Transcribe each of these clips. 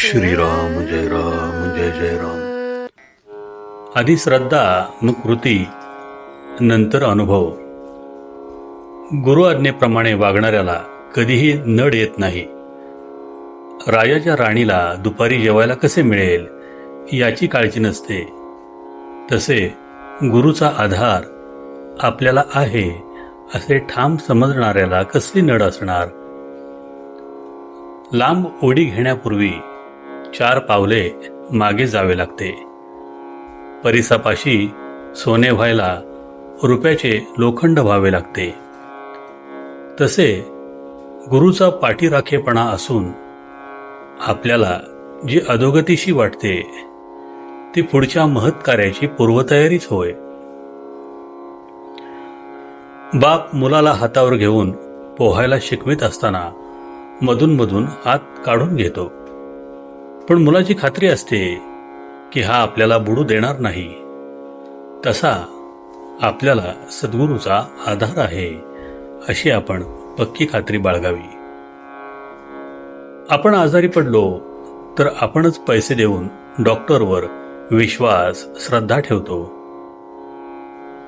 श्रीराम जय राम जय जय राम। आधी श्रद्धा मग कृती नंतर अनुभव. गुरु आज्ञेप्रमाणे वागणाऱ्याला कधीही नड येत नाही. राजाच्या राणीला दुपारी जेवायला कसे मिळेल याची काळजी नसते. तसे गुरुचा आधार आपल्याला आहे. असे ठाम समजणाऱ्याला कसली नड असणार? लांब उडी घेण्यापूर्वी चार पावले मागे जावे लागते. परिसापाशी सोने व्हायला रुपयाचे लोखंड व्हावे लागते. तसे गुरुचा पाठीराखेपणा असून आपल्याला जी अधोगतीशी वाटते ती पुढच्या महत्कार्याची पूर्वतयारीच होय. बाप मुलाला हातावर घेऊन पोहायला शिकवित असताना मधून मधून हात काढून घेतो. पण मुलाची खात्री असते की हा आपल्याला बुडू देणार नाही. तसा आपल्याला सद्गुरूचा आधार आहे अशी आपण पक्की खात्री बाळगावी. आपण आजारी पडलो तर आपणच पैसे देऊन डॉक्टरवर विश्वास श्रद्धा ठेवतो.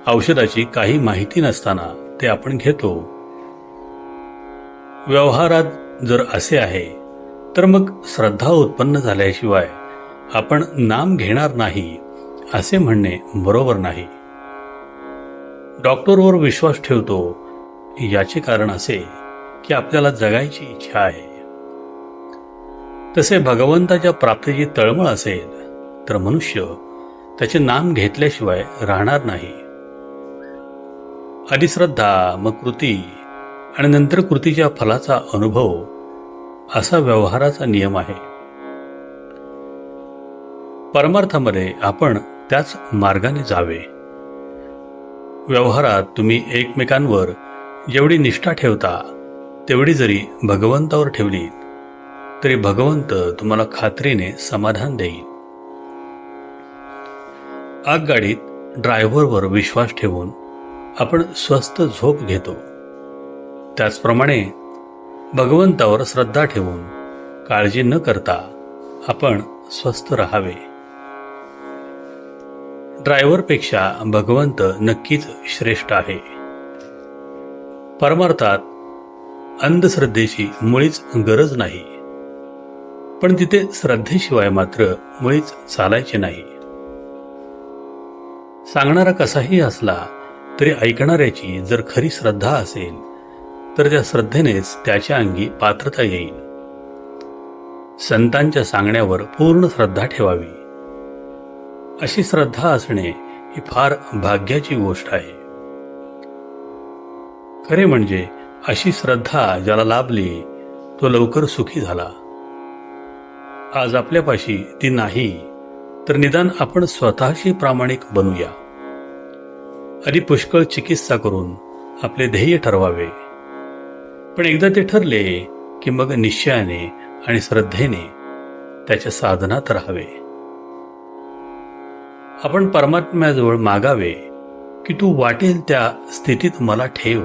औषधाची काही माहिती नसताना ते आपण घेतो. व्यवहारात जर असे आहे तर मग श्रद्धा उत्पन्न झाल्याशिवाय आपण नाम घेणार नाही असे म्हणणे बरोबर नाही. डॉक्टरवर विश्वास ठेवतो याचे कारण असे की आपल्याला जगायची इच्छा आहे. तसे भगवंताच्या प्राप्तीची तळमळ असेल तर मनुष्य त्याचे नाम घेतल्याशिवाय राहणार नाही. आधी श्रद्धा मग कृती आणि नंतर कृतीच्या फलाचा अनुभव असा व्यवहाराचा नियम आहे. परमार्थामध्ये आपण त्याच मार्गाने जावे. व्यवहारात तुम्ही एकमेकांवर जेवढी निष्ठा ठेवता तेवढी जरी भगवंतावर ठेवली तरी भगवंत तुम्हाला खात्रीने समाधान देईल. आगगाडीत ड्रायव्हरवर विश्वास ठेवून आपण स्वस्त झोप घेतो. त्याचप्रमाणे भगवंतावर श्रद्धा ठेवून काळजी न करता आपण स्वस्थ राहावे. ड्रायव्हरपेक्षा भगवंत नक्कीच श्रेष्ठ आहे. परमार्थात अंधश्रद्धेची मुळीच गरज नाही. पण तिथे श्रद्धेशिवाय मात्र मुळीच चालायचे नाही. सांगणारा कसाही असला तरी ऐकणाऱ्याची जर खरी श्रद्धा असेल तर त्या श्रद्धेनेच त्याच्या अंगी पात्रता येईल. संतांच्या सांगण्यावर पूर्ण श्रद्धा ठेवावी. अशी श्रद्धा असणे ही फार भाग्याची गोष्ट आहे. खरे म्हणजे अशी श्रद्धा ज्याला लाभली तो लवकर सुखी झाला. आज आपल्यापाशी ती नाही तर निदान आपण स्वतःशी प्रामाणिक बनूया. आधी पुष्कळ चिकित्सा करून आपले ध्येय ठरवावे. पण एकदा ते ठरले की मग निश्चयाने आणि श्रद्धेने त्याच्या साधनात राहावे. आपण परमात्म्याजवळ मागावे की तू वाटेल त्या स्थितीत मला ठेव.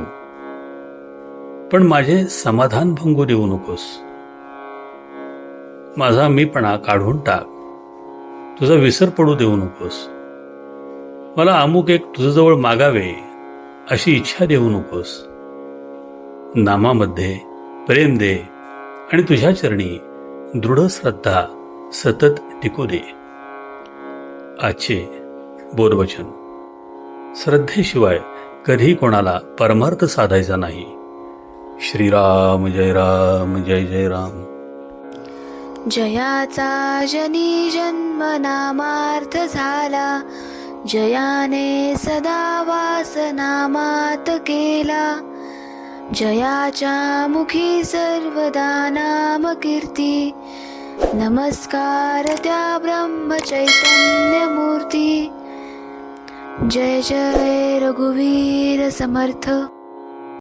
पण माझे समाधान भंगू देऊ नकोस. माझा मीपणा काढून टाक. तुझा विसर पडू देऊ नकोस. मला अमुक एक तुझ्याजवळ मागावे अशी इच्छा देऊ नकोस. नामामध्ये प्रेम दे आणि तुझ्या चरणी दृढ श्रद्धा सतत टिकू दे. आजचे बोधवचन. श्रद्धेशिवाय कधी कोणाला परमार्थ साधायचा नाही. श्रीराम जय राम जय जय राम. जयाचा जनी जन्म नामार्थ झाला. जयाने सदा वास नामात केला. जयाच्या मुखी सर्वदा नाम कीर्ती नमस्कार त्या ब्रह्म चैतन्य मूर्ती जय जय रघुवीर समर्थ.